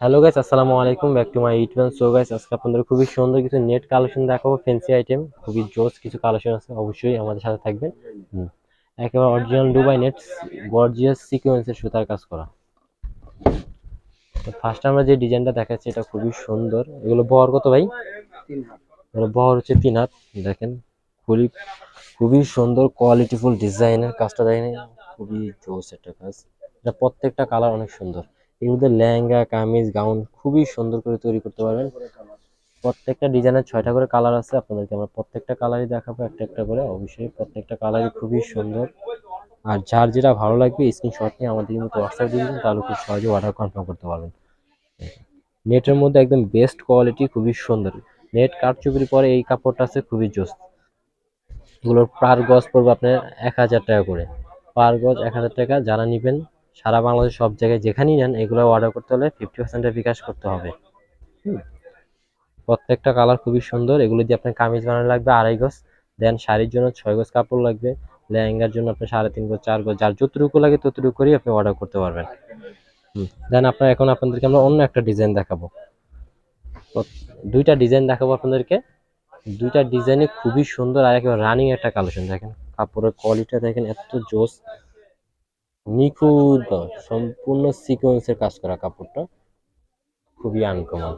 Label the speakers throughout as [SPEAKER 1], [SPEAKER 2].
[SPEAKER 1] Hello guys আসসালামু আলাইকুম back to my YouTube so guys আজকে আপনাদের খুবই সুন্দর কিছু নেট কালেকশন দেখাবো ফ্যান্সি আইটেম খুবই জোস কিছু কালেকশন আছে অবশ্যই আমাদের সাথে থাকবেন। একেবারে অরিজিনাল দুবাই নেট গর্জিয়াস সিকোয়েন্সের সুতার কাজ করা। তো ফার্স্ট আমরা যে ডিজাইনটা দেখাচ্ছি এটা খুবই সুন্দর। এগুলো বহর কত ভাই? বহর হচ্ছে তিন হাত দেখেন খুবই খুবই সুন্দর কোয়ালিটিফুল ডিজাইনের কাজটা দেখেন খুবই জোস একটা কাজ। এটা প্রত্যেকটা কালার অনেক সুন্দর। এগুলোতে লেহেঙ্গা, কামিজ, গাউন খুবই সুন্দর করে তৈরি করতে পারবেন। প্রত্যেকটা ডিজাইনের ছয়টা করে কালার আছে, আপনাদেরকে আমরা প্রত্যেকটা কালারই দেখাবো, একটা একটা করে। অবশ্যই প্রত্যেকটা কালারই খুবই সুন্দর। আর যার যেটা ভালো লাগবে স্ক্রিনশট নিয়ে আমাদের কিন্তু হোয়াটসঅ্যাপ দিয়ে দিন তাহলে খুব সহজে অর্ডার কনফার্ম করতে পারবেন। নেটের মধ্যে একদম বেস্ট কোয়ালিটি খুবই সুন্দর। নেট কাঠচুপির পরে এই কাপড়টা আছে, খুবই জোস। এগুলোর পার গজ পড়বে আপনার এক হাজার টাকা করে। পার গজ এক হাজার টাকা, যারা নেবেন সারা বাংলাদেশ সব জায়গায় যেখানেই নেন, এগুলো অর্ডার করতে হলে ফিফটি পার্সেন্টের বিকাশ করতে হবে। প্রত্যেকটা কালার খুবই সুন্দর। এগুলো দিয়ে আপনার কামিজ বানানো লাগবে আড়াই গজ। দেন শাড়ির জন্য ছয় গজ কাপড় লাগবে। লেহেঙ্গার জন্য আপনার সাড়ে তিন গজ, চার গজ, যার যতটুকু লাগে ততটুকু করেই আপনি অর্ডার করতে পারবেন। দেন আপনার এখন আপনাদেরকে আমরা অন্য একটা ডিজাইন দেখাবো। দুইটা ডিজাইন দেখাবো আপনাদেরকে। দুইটা ডিজাইনে খুবই সুন্দর আর একেবারে রানিং একটা কালেকশন দেখেন, কাপড়ের কোয়ালিটি দেখেন, এত জোস। নিখুঁত, সম্পূর্ণ সিকোয়েন্সের কাজ করা কাপড়টা খুবই আনকমন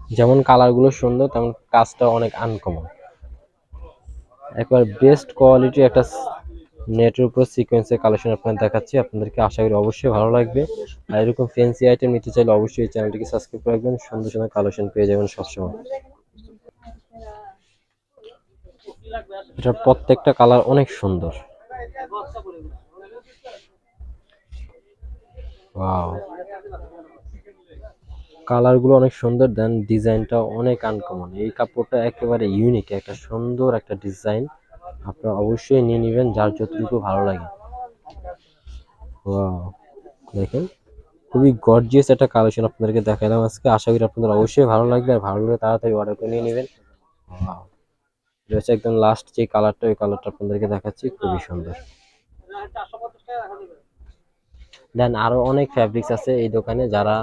[SPEAKER 1] যেমন কালারগুলো সুন্দর, তেমন কাজটা অনেক আনকমন একবার বেস্ট কোয়ালিটি একটা নেটের উপর সিকোয়েন্সের কালেকশন আপনাদের দেখাচ্ছি। আপনাদেরকে আশা করি অবশ্যই ভালো লাগবে। আর এরকম ফ্যান্সি আইটেম নিতে চাইলে অবশ্যই চ্যানেলটিকে সাবস্ক্রাইব করে রাখবেন। সুন্দর সুন্দর কালেকশন পেয়ে যাবেন সবসময়। এটার প্রত্যেকটা কালার অনেক সুন্দর। কালারগুলো অনেক সুন্দর, দেন ডিজাইনটা অনেক আনকমন এই কাপড়টা একেবারে ইউনিক একটা সুন্দর একটা ডিজাইন। আপনারা অবশ্যই নিয়ে নেবেন, যার যতটুকু ভালো লাগে। দেখেন। খুবই গর্জিয়াস একটা কালেকশন আপনাদেরকে দেখালাম আজকে। আশা করি আপনাদের অবশ্যই ভালো লাগবে, আর ভালো লাগলে তাড়াতাড়ি অর্ডার করে নিয়ে নেবেন। হচ্ছে একদম লাস্ট যে কালারটা ওই কালারটা আপনাদেরকে দেখাচ্ছি, খুবই সুন্দর। দেন আরও অনেক ফ্যাব্রিক্স আছে এই দোকানে যারা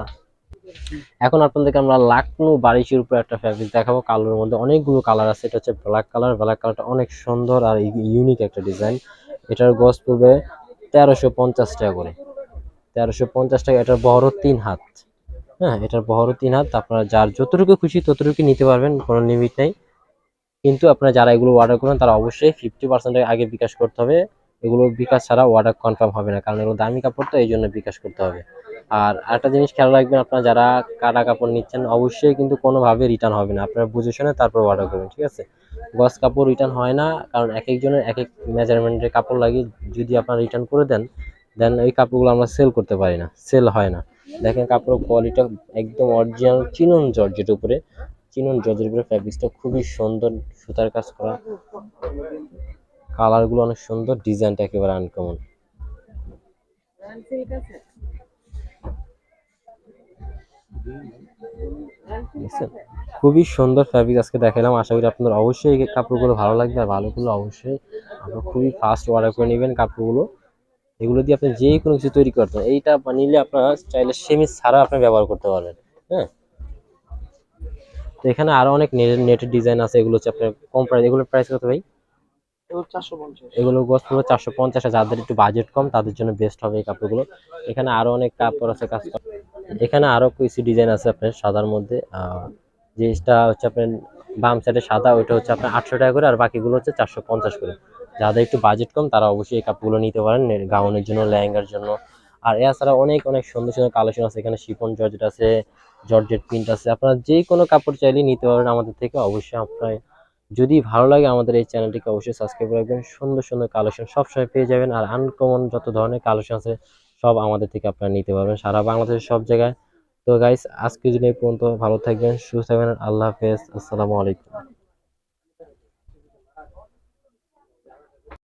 [SPEAKER 1] এখন আপনাদেরকে আমরা লাকনো বারিশের উপর একটা ফ্যাব্রিক দেখাবো, কালোর মধ্যে অনেকগুলো কালার আছে, এটা হচ্ছে ব্ল্যাক কালার ব্ল্যাক কালারটা অনেক সুন্দর আর ইউনিক একটা ডিজাইন এটার গজ পড়বে তেরোশো পঞ্চাশ টাকা করে। তেরোশো পঞ্চাশ টাকা, এটার বহরও তিন হাত। হ্যাঁ এটার বহরও তিন হাত, আপনারা যার যতটুকু খুশি ততটুকু নিতে পারবেন, কোনো লিমিট নেই। কিন্তু আপনারা যারা এগুলো অর্ডার করবেন, তারা অবশ্যই ফিফটি পার্সেন্টের আগে বিকাশ করতে হবে। এগুলোর বিকাশ ছাড়া অর্ডার কনফার্ম হবে না, কারণ এগুলো দামি কাপড় তো, এই জন্য বিকাশ করতে হবে। আর একটা জিনিস খেয়াল রাখবেন, আপনারা যারা কাটা কাপড় নিচ্ছেন, অবশ্যই কিন্তু কোনোভাবে রিটার্ন হবে না। আপনারা বুঝে শুনে তারপর অর্ডার করবেন, ঠিক আছে? গস কাপড় রিটার্ন হয় না, কারণ এক একজনের এক এক মেজারমেন্টের কাপড় লাগে। যদি আপনারা রিটার্ন করে দেন দেন ওই কাপড়গুলো আমরা সেল করতে পারি না সেল হয় না। দেখেন কাপড়ের কোয়ালিটি একদম অরিজিনাল চিনন জর্জের উপরে। চিনন জর্জের উপরে ফ্যাব্রিক্সটা খুবই সুন্দর সুতার কাজ করা। কালারগুলো অনেক সুন্দর ডিজাইনটা একেবারে আনকমন খুবই সুন্দর ফ্যাব্রিক আজকে দেখালাম। আশা করি আপনাদের অবশ্যই এই কাপড়গুলো ভালো লাগবে, আর ভালো করলে অবশ্যই আপনারা খুবই ফাস্ট অর্ডার করে নেবেন কাপড়গুলো। এগুলো দিয়ে আপনি যে কোনো কিছু তৈরি করতে এইটা নিলে আপনারা চাইলে সেমি ছাড়া আপনি ব্যবহার করতে পারবেন। হ্যাঁ? তো এখানে আরও অনেক নেটের ডিজাইন আছে এগুলো হচ্ছে আপনার কম প্রাইস এগুলোর প্রাইস কত ভাই? এগুলো গছ পড়বে চারশো পঞ্চাশ যাদের একটু বাজেট কম তাদের জন্য বেস্ট হবে এই কাপড়গুলো। এখানে আরও অনেক কাপড় আছে কাজ করা। এখানে আরও কিছু ডিজাইন আছে আপনার সাদার মধ্যে যেটা হচ্ছে আপনার বাম সাইডে সাদা ওইটা হচ্ছে আপনার আটশো টাকা করে আর বাকিগুলো হচ্ছে চারশো পঞ্চাশ করে। যাদের একটু বাজেট কম তারা অবশ্যই এই কাপড়গুলো নিতে পারেন গাউনের জন্য লেহেঙ্গার জন্য আর এছাড়া অনেক অনেক সুন্দর সুন্দর কালেকশন আছে। এখানে শিফন জর্জেট আছে, জর্জেট প্রিন্ট আছে। আপনারা যে কোনো কাপড় চাইলে নিতে পারেন আমাদের থেকে। অবশ্যই আপনার যদি ভালো লাগে আমাদের এই চ্যানেলটিকে অবশ্যই সাবস্ক্রাইব রাখবেন। সুন্দর সুন্দর কালেকশন সবসময় পেয়ে যাবেন। আর আনকমন যত ধরনের কালেকশন আছে, সব আমাদের থেকে আপনারা নিতে পারবেন সারা বাংলাদেশের সব জায়গায়। তো গাইস আজকে জন্য এই পর্যন্ত। ভালো থাকবেন, সুস্থ থাকবেন। আল্লাহ হাফেজ। আসসালামু আলাইকুম।